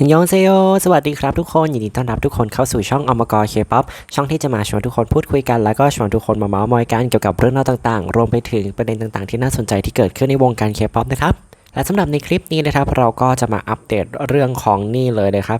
ฮันยองเซโยสวัสดีครับทุกคน ยินดีต้อนรับทุกคนเข้าสู่ช่องอมกรเคป๊อปช่องที่จะมาชวนทุกคนพูดคุยกัน แล้วก็ชวนทุกคนมาเมาส์มอยกันเกี่ยวกับเรื่องราวต่างๆ รวมไปถึงประเด็นต่างๆ ที่น่าสนใจที่เกิดขึ้นในวงการเคป๊อปนะครับและสำหรับในคลิปนี้นะครับเราก็จะมาอัปเดตเรื่องของนี่เลยนะครับ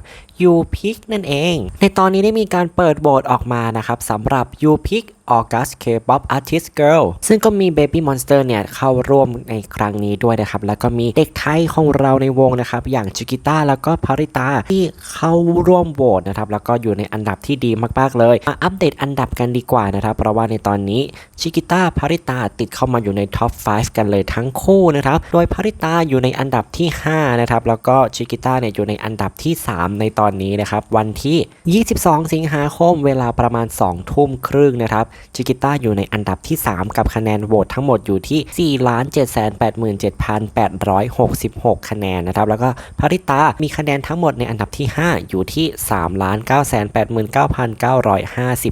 u p i c นั่นเอง ในตอนนี้ได้มีการเปิดโหวตออกมานะครับสำหรับ u p i c August K-pop Artist Girl ซึ่งก็มี Baby Monster เนี่ยเข้าร่วมในครั้งนี้ด้วยนะครับ แล้วก็มีเด็กไทยของเราในวงนะครับ อย่างจิกิต้าแล้วก็พาริตาที่เข้าร่วมโหวตนะครับ แล้วก็อยู่ในอันดับที่ดีมากๆเลย มาอัปเดตอันดับกันดีกว่านะครับ เพราะว่าในตอนนี้ชิกิต้าพาริตาติดเข้ามาอยู่ในท็อป 5 กันเลยทั้งคู่นะครับ โดยพาริตาอยู่ในอันดับที่ 5 นะครับ แล้วก็ชิกิต้าเนี่ยอยู่ในอันดับที่ 3 ในตอนนี้นะครับ วันที่ 22 สิงหาคมเวลาประมาณ 2 ทุ่มครึ่งนะครับชิกิต้าอยู่ในอันดับที่ 3 กับคะแนนโหวตทั้งหมดอยู่ที่ 4,787,866 คะแนนนะครับ แล้วก็พาริตามีคะแนนทั้งหมดในอันดับที่ 5 อยู่ที่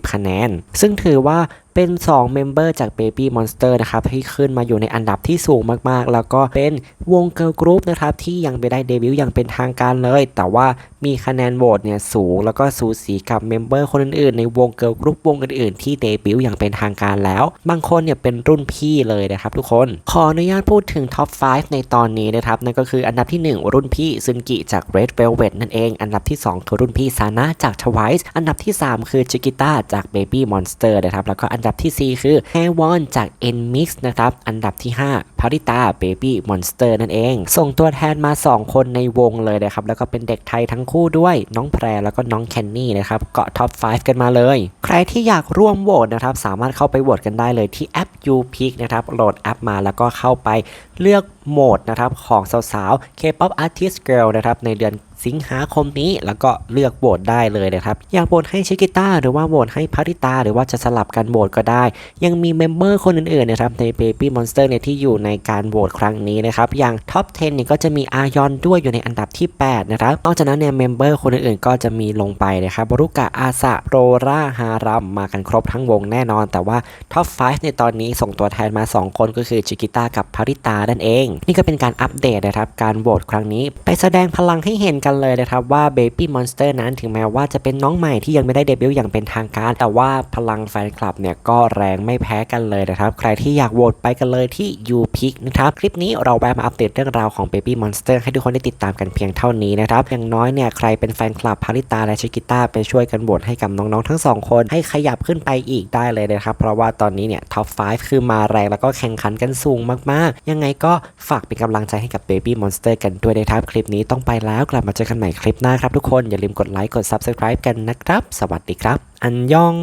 3,989,950 คะแนน ซึ่งถือว่า เป็น2เมมเบอร์จาก Baby Monster นะครับที่ขึ้นมาอยู่ในอันดับที่สูงมากๆ แล้วก็เป็นวงเกิร์ลกรุ๊ปนะครับที่ยังไม่ได้เดบิวต์อย่างเป็นทางการเลย แต่ว่ามีคะแนนโหวตเนี่ยสูง แล้วก็สูสีกับเมมเบอร์คนอื่นๆ ในวงเกิร์ลกรุ๊ปวงอื่นๆ ที่เดบิวต์อย่างเป็นทางการแล้ว บางคนเนี่ยเป็นรุ่นพี่เลยนะครับทุกคน ขออนุญาตพูดถึงท็อป 5 ในตอนนี้นะครับนั่นก็คืออันดับที่ 1 รุ่นพี่ซึนกิจาก Red Velvet นั่นเอง อันดับที่ 2 คือรุ่นพี่ซานะจาก Twice อันดับที่ 3 คือจิกิต้าจาก Baby Monster นะครับแล้วก็อันดับทีสี่ 4 คือ h a w o n จาก Nmix นะครับ อันดับที่5พาริตา Baby Monster นั่นเอง ส่งตัวแทนมา 2 คนในวงเลยนะครับ แล้วก็เป็นเด็กไทยทั้งคู่ด้วย น้องแพรแล้วก็น้องแคนนี่นะครับ เกาะท็อป 5 กันมาเลย ใครที่อยากร่วมโหวตนะครับ สามารถเข้าไปโหวตกันได้เลยที่แอป u p i c นะครับ โหลดแอปมาแล้วก็เข้าไปเลือกโหมดนะครับของสาวๆ K-pop Artist Girl นะครับในเดือน สิงหาคมนี้ แล้วก็เลือกโหวตได้เลยนะครับอยากโหวตให้ชิกิต้าหรือว่าโหวตให้พาริตา หรือว่าจะสลับกันโหวตก็ได้ ยังมีเมมเบอร์คนอื่นๆนะครับใน Baby Monster เนี่ยที่อยู่ในการโหวตครั้งนี้นะครับอย่างท็อป 10 เนี่ยก็จะมีอายอนด้วยอยู่ในอันดับที่ 8 นะครับนอกจากนั้นเนี่ยเมมเบอร์คนอื่นๆก็จะมีลงไปนะครับบรุกะอาสะโรราฮารัมมากันครบทั้งวงแน่นอน แต่ว่าท็อป 5 ในตอนนี้ส่งตัวแทนมา 2 คนก็คือชิกิต้ากับพาริตานั่นเอง นี่ก็เป็นการอัปเดตนะครับการโหวตครั้งนี้ ไปแสดงพลังให้เห็นกันเลยนะครับว่า Baby Monster นั้นถึงแม้ว่าจะเป็นน้องใหม่ที่ยังไม่ได้เดบิวต์อย่างเป็นทางการ แต่ว่าพลังแฟนคลับเนี่ยก็แรงไม่แพ้กันเลยนะครับ ใครที่อยากโหวตไปกันเลยที่ u p i c นะครับ คลิปนี้เราแวะมาอัปเดตเรื่องราวของ Baby Monster ให้ทุกคนได้ติดตามกันเพียงเท่านี้นะครับ อย่างน้อยเนี่ยใครเป็นแฟนคลับพาริตาและชิกิต้าไปช่วยกันโหวตให้กับน้องๆทั้งสองคนให้ขยับขึ้นไปอีกได้เลยนะครับ เพราะว่าตอนนี้เนี่ยท็อป 5 คือมาแรงแล้วก็แข่งขันกันสูงมากๆ ยังไงก็ฝากเป็นกำลังใจให้กับ Baby Monster กันด้วยนะครับคลิปนี้ต้องไปแล้วกลับมาเจอกันใหม่คลิปหน้าครับทุกคน อย่าลืมกดไลค์ กด Subscribe กันนะครับ สวัสดีครับ อันยอง